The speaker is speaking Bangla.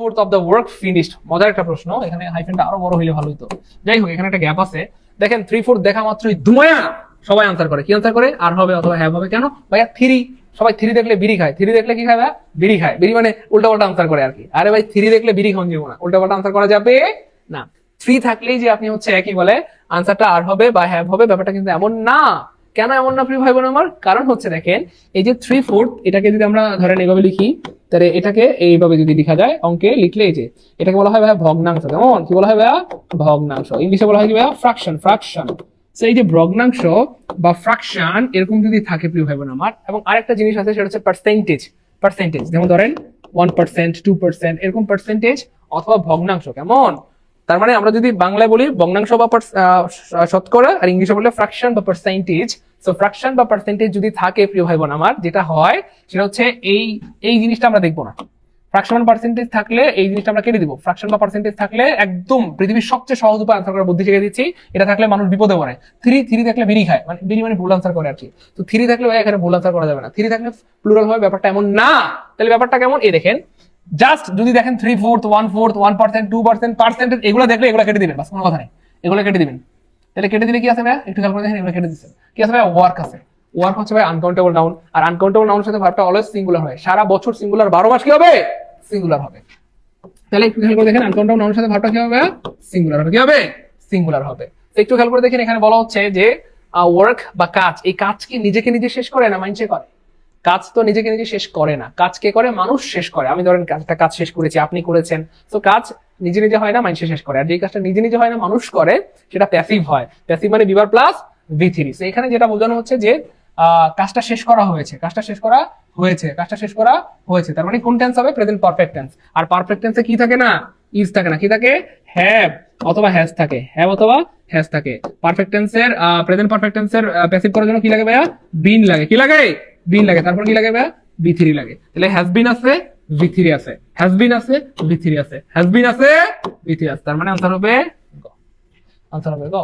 Fourth of the work finished মজার একটা প্রশ্ন, এখানে হাইফেনটা আরও বড় হইলে ভালো হতো যাই হোক, এখানে একটা গ্যাপ আছে। দেখেন থ্রি ফোর্থ দেখা মাত্রই ধুমায়া সবাই আনসার করে। কি আনসার করে? আর হবে অথবা হ্যাভ হবে কেন? ভাইয়া থ্রি সবাই থ্রি দেখলে বিড়ি খায়। থ্রি দেখলে কি খায় ভাইয়া? বিড়ি খায়। বিড়ি মানে উল্টা পাল্টা আনসার করে আর কি আরে ভাই থ্রি দেখলে বিড়ি খাওয়ান যাব না। উল্টা পাল্টা আনসার করা যাবে না। থ্রি থাকলেই যে আপনি হচ্ছে একই বলে আনসারটা আর হবে বা হ্যাভ হবে, ব্যাপারটা কিন্তু এমন না। কেন এমন না, প্রিয় ভাই বোন আমার? কারণ হচ্ছে দেখেন, এই যে থ্রি ফোর্থ এটাকে যদি আমরা ধরেন এইভাবে লিখি তাহলে এটাকে এইভাবে যদি লেখা যায়, অঙ্কে লিখলে যে, এটাকে বলা হয় ভাইয়া ভগ্নাংশ। কেমন? কি বলা হয় ভাইয়া? ভগ্নাংশ। ইংলিশে বলা হয় কি ভাইয়া? Fraction fraction. এই যে ভগ্নাংশ বা ফ্রাকশন এরকম যদি থাকে, প্রিয় ভাই বোন আমার, এবং আরেকটা জিনিস আছে, সেটা হচ্ছে পার্সেন্টেজ পার্সেন্টেজ যেমন ধরেন ওয়ান পার্সেন্ট টু পার্সেন্ট এরকম পার্সেন্টেজ অথবা ভগ্নাংশ। কেমন? তার মানে আমরা যদি বাংলায় বলি ভগ্নাংশ বা শতকরা, আর ইংলিশে বললে ফ্রাকশন বা পার্সেন্টেজ সো ফ্রাকশন বা পার্সেন্টেজ যদি থাকে, প্রিয় ভাই বোন আমার, যেটা হয়, সেটা হচ্ছে এই এই জিনিসটা আমরা দেখব না। ফ্রাকশন পার্সেন্টেজ থাকলে এই জিনিসটা আমরা কেটে দিব। ফ্রাকশন বা পার্সেন্টেজ থাকলে একদম পৃথিবীর সবচেয়ে সহজ উপায় আনসার করার বুদ্ধি শিখে দিচ্ছি। এটা থাকলে মানুষ বিপদে পড়ে। থ্রি থ্রি থাকলে বিড়ি খায় মানে বিড়ি মানে ভুল আনসার করে আর কি। তো থ্রি থাকলে ভাই এখানে ভুল আনসার করা যাবে না। থ্রি থাকলে প্লুরাল হবে, ব্যাপারটা এমন না। তাহলে ব্যাপারটা কেমন? এই দেখেন। জাস্ট যদি দেখেন three fourth one fourth one percent two percent percentage এগুলো দেখলে এগুলো কেটে দিবেন, বাস কোনো কথা নেই। এগুলো কেটে দিবেন। তাহলে কেটে দিলে কি আছে ভাই একটু খেয়াল করে দেখেন এগুলো কেটে দিচ্ছেন কি আছে ভাই ওয়ার্ক আছে। ওয়ার্ক হচ্ছে ভাই আনকাউন্টেবল নাউন আর আনকাউন্টেবল নাউনের সাথে ভার্বটা অলওয়েজ সিঙ্গুলার হয়। সারা বছর সিঙ্গুলার বারো মাস কি হবে? সিঙ্গুলার হবে। তাহলে একটু খেয়াল করে দেখেন আনকাউন্টেবল নাউনের সাথে ভার্বটা কি হবে সিঙ্গুলার হবে। কি হবে? সিঙ্গুলার হবে। তো একটু খেয়াল করে দেখেন এখানে বলা হচ্ছে যে ওয়ার্ক বা কাজ, এই কাজ কি নিজেকে নিজে শেষ করে না মাইন্ডসে করে? কাজ তো নিজেকে নিজে শেষ করে না। কাজ কে করে? মানুষ শেষ করে। আমি ধরেন একটা কাজ শেষ করেছি, আপনি করেছেন। তো কাজ নিজে নিজে হয় না মানুষে শেষ করে। আর যে কাজটা নিজে নিজে হয় না, মানুষ করে, সেটা প্যাসিভ হয়। প্যাসিভ মানে বিবার প্লাস ভি থ্রি এখানে যেটা বোঝানো হচ্ছে যে কাজটা শেষ করা হয়েছে। কাজটা শেষ করা হয়েছে। কাজটা শেষ করা হয়েছে। তার মানে কোন টেন্স হবে? প্রেজেন্ট পারফেক্ট টেন্স আর পারফেক্ট টেন্সে কি থাকে না? ইজ থাকে না। কি থাকে? হ্যাভ অথবা হ্যাজ থাকে। হ্যাভ অথবা হ্যাজ থাকে। পারফেক্ট টেন্সের প্রেজেন্ট পারফেক্ট টেন্সের প্যাসিভ করার জন্য কি লাগে ভাইয়া? বিন লাগে। কি লাগে? বিন লাগে। তারপর কি লাগে ভাইয়া? বি থ্রি লাগে। তাহলে হ্যাজ বিন আছে ভি থ্রি আছে। হ্যাজ বিন আছে বি থ্রি আছে। হ্যাজ বিন আছে বি থ্রি আছে। তার মানে আনসার হবে আনসার হবে গ।